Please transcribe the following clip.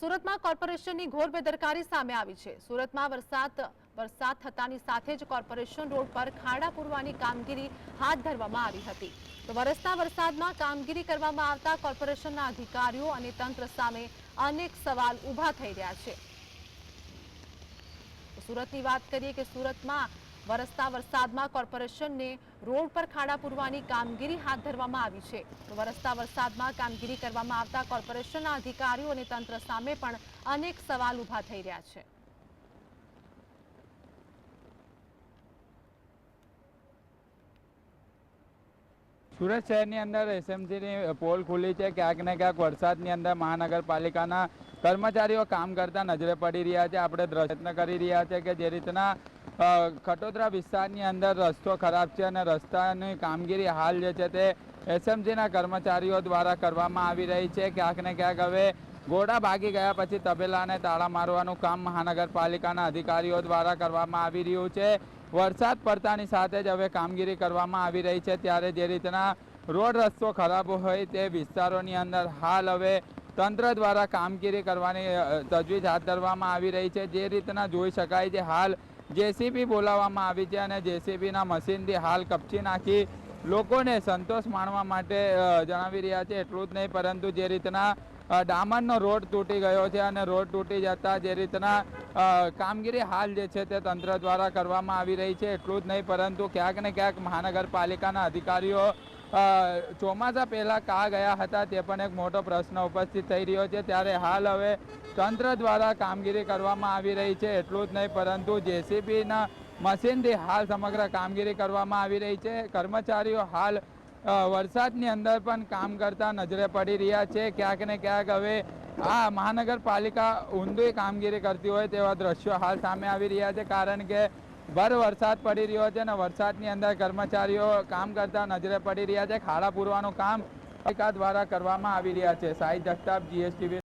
સુરતમાં કોર્પોરેશનની ઘોર બેદરકારી સામે આવી છે. સુરતમાં વરસાદ વરસાદ થતાની સાથે જ કોર્પોરેશન રોડ પર ખાડા પૂરવાની કામગીરી હાથ ધરવામાં આવી હતી. તો વરસતા વરસાદમાં કામગીરી કરવામાં આવતા કોર્પોરેશનના અધિકારીઓ અને તંત્ર સામે અનેક સવાલ ઊભા થઈ રહ્યા છે. સુરતની વાત કરીએ કે સુરતમાં વરસતા વરસાદમાં કોર્પોરેશનને રોડ પર ખાડા પૂરવાની કામગીરી હાથ ધરવામાં આવી છે. વરસતા વરસાદમાં કામગીરી કરવામાં આવતા કોર્પોરેશનના અધિકારીઓ અને તંત્ર સામે પણ અનેક સવાલ ઊભા થઈ રહ્યા છે. સુરત શહેરની અંદર એસએમસીની પોલ ખુલ્લી છે. ક્યાંક ને ક્યાંક વરસાદની અંદર મહાનગરપાલિકાના કર્મચારીઓ કામ કરતા નજરે પડી રહ્યા છે. આપણે પ્રયત્ન કરી રહ્યા છે કે જે રીતના ખટોદરા વિસ્તારની અંદર રસ્તો ખરાબ છે અને રસ્તાની કામગીરી હાલ જે છે તે એસએમસીના કર્મચારીઓ દ્વારા કરવામાં આવી રહી છે. ક્યાંક ને ક્યાંક હવે ઘોડા ભાગી ગયા પછી તબેલાને તાળા મારવાનું કામ મહાનગરપાલિકાના અધિકારીઓ દ્વારા કરવામાં આવી રહ્યું છે. વરસાદ પડતાની સાથે જ હવે કામગીરી કરવામાં આવી રહી છે. ત્યારે જે રીતના રોડ રસ્તો ખરાબ હોય તે વિસ્તારોની અંદર હાલ હવે તંત્ર દ્વારા કામગીરી કરવાની તજવીજ હાથ ધરવામાં આવી રહી છે. જે રીતના જોઈ શકાય છે, હાલ જેસીબી બોલાવવામાં આવી છે અને જેસીબીના મશીનથી હાલ કપચી નાખી લોકોને સંતોષ માણવા માટે જણાવી રહ્યા છે. એટલું જ નહીં, પરંતુ જે રીતના ડામરનો રોડ તૂટી ગયો છે અને રોડ તૂટી જતા જે રીતના કામગીરી હાલ જે છે તે તંત્ર દ્વારા કરવામાં આવી રહી છે. એટલું જ નહીં, પરંતુ ક્યાંક ને ક્યાંક મહાનગરપાલિકાના અધિકારીઓ ચોમાસા પહેલાં કા ગયા હતા તે પણ એક મોટો પ્રશ્ન ઉપસ્થિત થઈ રહ્યો છે. ત્યારે હાલ હવે તંત્ર દ્વારા કામગીરી કરવામાં આવી રહી છે. એટલું જ નહીં, પરંતુ જેસીબીના મશીનથી હાલ સમગ્ર કામગીરી કરવામાં આવી રહી છે. કર્મચારીઓ હાલ વરસાદની અંદર પણ કામ કરતા નજરે પડી રહ્યા છે. ક્યાંક ને ક્યાંક હવે આ મહાનગરપાલિકા ઊંધી કામગીરી કરતી હોય તેવા દ્રશ્યો હાલ સામે આવી રહ્યા છે. કારણ કે ભર વરસાદ પડી રહ્યો છે અને વરસાદની અંદર કર્મચારીઓ કામ કરતા નજરે પડી રહ્યા છે. ખાડા પૂરવાનું કામ દ્વારા કરવામાં આવી રહ્યા છે. સાઈ જગતાપ જીએસટીવી